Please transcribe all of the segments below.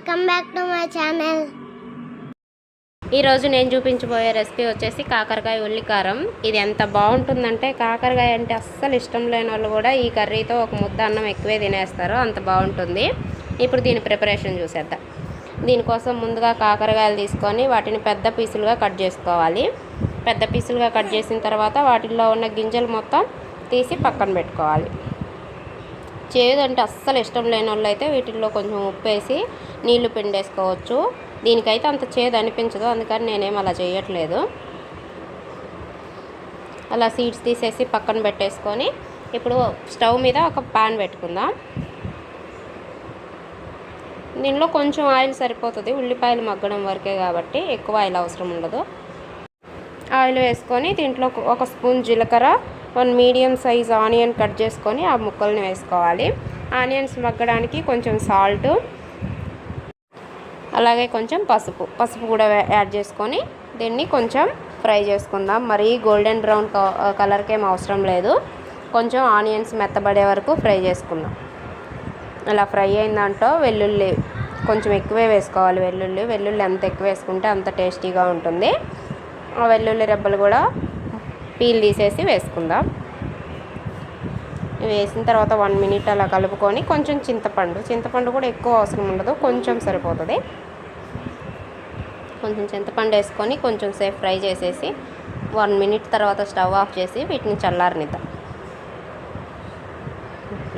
Welcome back to my channel ఈరోజు నేను చూపించబోయే రెసిపీ వచ్చేసి కాకరకాయ ఉల్లికారం. ఇది ఎంత బాగుంటుందంటే కాకరకాయ అంటే అస్సలు ఇష్టం లేని వాళ్ళు కూడా ఈ కర్రీతో ఒక ముద్ద అన్నం ఎక్కువే తినేస్తారు. అంత బాగుంటుంది. ఇప్పుడు దీని ప్రిపరేషన్ చూసేద్దాం. దీనికోసం ముందుగా కాకరకాయలు తీసుకొని వాటిని పెద్ద పీసులుగా కట్ చేసుకోవాలి. పెద్ద పీసులుగా కట్ చేసిన తర్వాత వాటిల్లో ఉన్న గింజలు మొత్తం తీసి పక్కన పెట్టుకోవాలి. చేదు అంటే అస్సలు ఇష్టం లేని వాళ్ళు అయితే వీటిల్లో కొంచెం ఉప్పు వేసి నీళ్ళు పిండేసుకోవచ్చు. దీనికైతే అంత చేదు అనిపించదు. అందుకని నేనేం అలా చేయట్లేదు. అలా సీడ్స్ తీసేసి పక్కన పెట్టేసుకొని ఇప్పుడు స్టవ్ మీద ఒక పాన్ పెట్టుకుందాం. దీనిలో కొంచెం ఆయిల్ సరిపోతుంది. ఉల్లిపాయలు మగ్గడం వరకే కాబట్టి ఎక్కువ ఆయిల్ అవసరం ఉండదు. ఆయిల్ వేసుకొని దీంట్లో ఒక స్పూన్ జీలకర్ర one medium size onion cut చేసుకొని ఆ ముక్కల్ని వేసుకోవాలి. ఆనియన్స్ మగ్గడానికి కొంచెం సాల్ట్ అలాగే కొంచెం పసుపు. పసుపు కూడా యాడ్ చేసుకొని దీన్ని కొంచెం ఫ్రై చేసుకుందాం. మరీ గోల్డెన్ బ్రౌన్ క- కలర్కి ఏం అవసరం లేదు. కొంచెం ఆనియన్స్ మెత్తబడే వరకు ఫ్రై చేసుకుందాం. అలా ఫ్రై అయిన దాంట్లో వెల్లుల్లి కొంచెం ఎక్కువే వేసుకోవాలి. వెల్లుల్లి వెల్లుల్లి ఎంత ఎక్కువ వేసుకుంటే అంత టేస్టీగా ఉంటుంది. ఆ వెల్లుల్లి రెబ్బలు కూడా పీల్ తీసేసి వేసుకుందాం. వేసిన తర్వాత వన్ మినిట్ అలా కలుపుకొని కొంచెం చింతపండు చింతపండు కూడా ఎక్కువ అవసరం ఉండదు కొంచెం సరిపోతుంది. కొంచెం చింతపండు వేసుకొని కొంచెం సేపు ఫ్రై చేసేసి వన్ మినిట్ తర్వాత స్టవ్ ఆఫ్ చేసి వీటిని చల్లారనిద్దాం.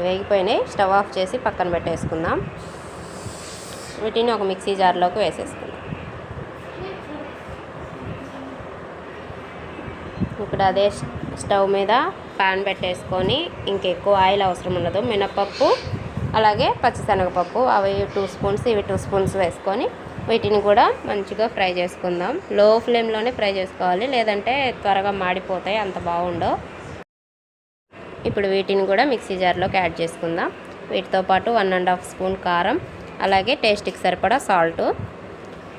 వేగిపోయినాయి స్టవ్ ఆఫ్ చేసి పక్కన పెట్టేసుకుందాం. వీటిని ఒక మిక్సీ జార్లోకి వేసేసుకుందాం. ఇప్పుడు అదే స్టవ్ మీద పాన్ పెట్టేసుకొని ఇంకెక్కువ ఆయిల్ అవసరం ఉండదు. మినపప్పు అలాగే పచ్చిశనగపప్పు అవి టూ స్పూన్స్ ఇవి టూ స్పూన్స్ వేసుకొని వీటిని కూడా మంచిగా ఫ్రై చేసుకుందాం. లో ఫ్లేమ్లోనే ఫ్రై చేసుకోవాలి లేదంటే త్వరగా మాడిపోతాయి అంత బాగుండవు. ఇప్పుడు వీటిని కూడా మిక్సీ జార్లోకి యాడ్ చేసుకుందాం. వీటితో పాటు వన్ అండ్ హాఫ్ స్పూన్ కారం అలాగే టేస్ట్కి సరిపడా సాల్ట్.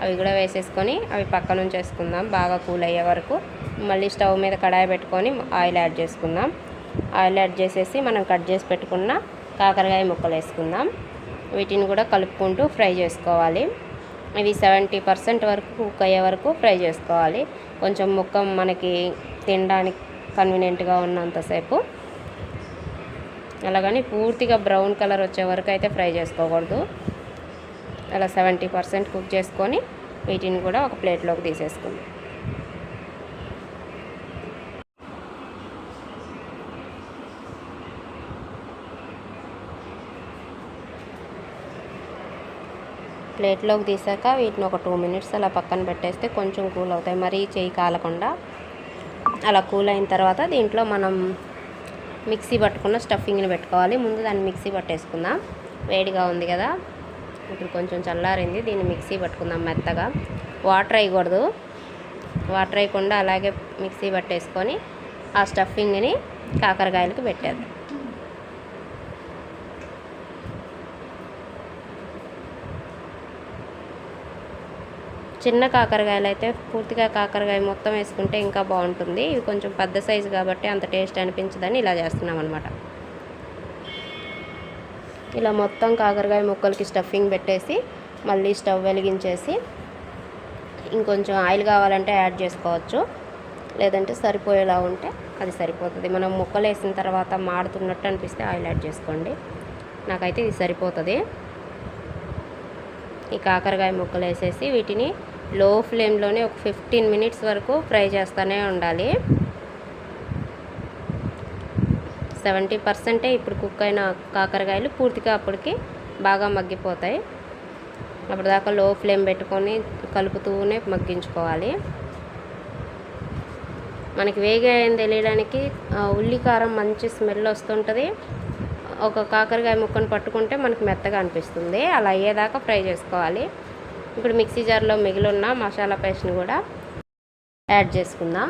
అవి కూడా వేసేసుకొని అవి పక్కనుంచి వేసుకుందాం బాగా కూల్ అయ్యే వరకు. మళ్ళీ స్టవ్ మీద కడాయి పెట్టుకొని ఆయిల్ యాడ్ చేసుకుందాం. ఆయిల్ యాడ్ చేసేసి మనం కట్ చేసి పెట్టుకున్న కాకరకాయ ముక్కలు వేసుకుందాం. వీటిని కూడా కలుపుకుంటూ ఫ్రై చేసుకోవాలి. ఇవి సెవెంటీ పర్సెంట్ వరకు కుక్ అయ్యే వరకు ఫ్రై చేసుకోవాలి. కొంచెం ముక్క మనకి తినడానికి కన్వీనియంట్గా ఉన్నంతసేపు అలాగని పూర్తిగా బ్రౌన్ కలర్ వచ్చే వరకు అయితే ఫ్రై చేసుకోకూడదు. అలా సెవెంటీ పర్సెంట్ కుక్ చేసుకొని వీటిని కూడా ఒక ప్లేట్లోకి తీసేసుకుందాం. ప్లేట్లోకి తీసాక వీటిని ఒక టూ మినిట్స్ అలా పక్కన పెట్టేస్తే కొంచెం కూల్ అవుతాయి. మరీ చేయి కాలకుండా అలా కూల్ అయిన తర్వాత దీంట్లో మనం మిక్సీ పట్టుకున్న స్టఫింగ్ని పెట్టుకోవాలి. ముందు దాన్ని మిక్సీ పట్టేసుకుందాం. వేడిగా ఉంది కదా. ఇప్పుడు కొంచెం చల్లారింది. దీన్ని మిక్సీ పట్టుకుందాం మెత్తగా. వాటర్ వేయకూడదు. వాటర్ వేయకుండా అలాగే మిక్సీ పట్టేసుకొని ఆ స్టఫింగ్ని కాకరకాయలకు పెట్టేద్దాం. చిన్న కాకరకాయలు అయితే పూర్తిగా కాకరకాయ మొత్తం వేసుకుంటే ఇంకా బాగుంటుంది. ఇవి కొంచెం పెద్ద సైజు కాబట్టి అంత టేస్ట్ అనిపించదని ఇలా చేస్తున్నాం అనమాట ఇలా మొత్తం కాకరకాయ ముక్కలకి స్టఫింగ్ పెట్టేసి మళ్ళీ స్టవ్ వెలిగించేసి ఇంకొంచెం ఆయిల్ కావాలంటే యాడ్ చేసుకోవచ్చు. లేదంటే సరిపోయేలా ఉంటే అది సరిపోతుంది. మనం ముక్కలు వేసిన తర్వాత మాడుతున్నట్టు అనిపిస్తే ఆయిల్ యాడ్ చేసుకోండి. నాకైతే ఇది సరిపోతుంది. ఈ కాకరకాయ ముక్కలు వేసేసి వీటిని లో ఫ్లేమ్లోనే ఒక ఫిఫ్టీన్ మినిట్స్ వరకు ఫ్రై చేస్తూనే ఉండాలి. సెవెంటీ పర్సెంటే ఇప్పుడు కుక్ అయిన కాకరకాయలు పూర్తిగా అప్పటికి బాగా మగ్గిపోతాయి. అప్పుడు దాకా లో ఫ్లేమ్ పెట్టుకొని కలుపుతూనే మగ్గించుకోవాలి. మనకి వేగాయని తెలియడానికి ఉల్లి కారం మంచి స్మెల్ వస్తుంటుంది. ఒక కాకరకాయ ముక్కను పట్టుకుంటే మనకి మెత్తగా అనిపిస్తుంది. అలా అయ్యేదాకా ఫ్రై చేసుకోవాలి. ఇప్పుడు మిక్సీ జార్లో మిగిలిన మసాలా పేస్ట్ని కూడా యాడ్ చేసుకుందాం.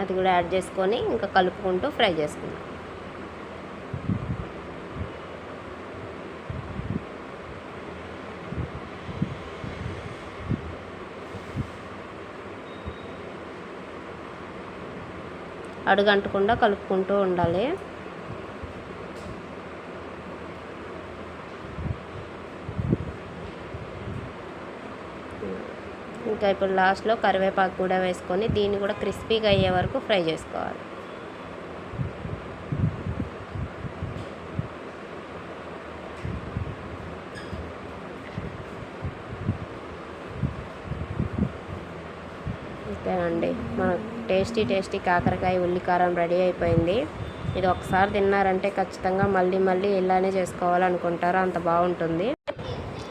అది కూడా యాడ్ చేసుకొని ఇంకా కలుపుకుంటూ ఫ్రై చేసుకుందాం. అడుగంటకుండా కలుపుకుంటూ ఉండాలి. ఇంకా ఇప్పుడు లాస్ట్లో కరివేపాకు కూడా వేసుకొని దీన్ని కూడా క్రిస్పీగా అయ్యే వరకు ఫ్రై చేసుకోవాలి. అంతేనండి మన టేస్టీ టేస్టీ కాకరకాయ ఉల్లికారం రెడీ అయిపోయింది. ఇది ఒకసారి తిన్నారంటే ఖచ్చితంగా మళ్ళీ మళ్ళీ ఇలానే చేసుకోవాలనుకుంటారు. అంత బాగుంటుంది.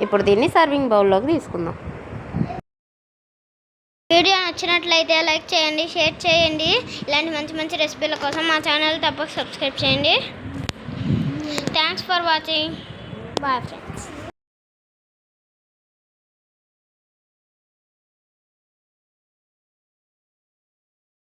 ఇప్పుడు దీన్ని సర్వింగ్ బౌల్లోకి తీసుకుందాం. వీడియో నచ్చినట్లయితే లైక్ చేయండి షేర్ చేయండి. ఇలాంటి మంచి మంచి రెసిపీల కోసం మా ఛానల్ తప్పక సబ్స్క్రైబ్ చేయండి. Thanks for watching bye friends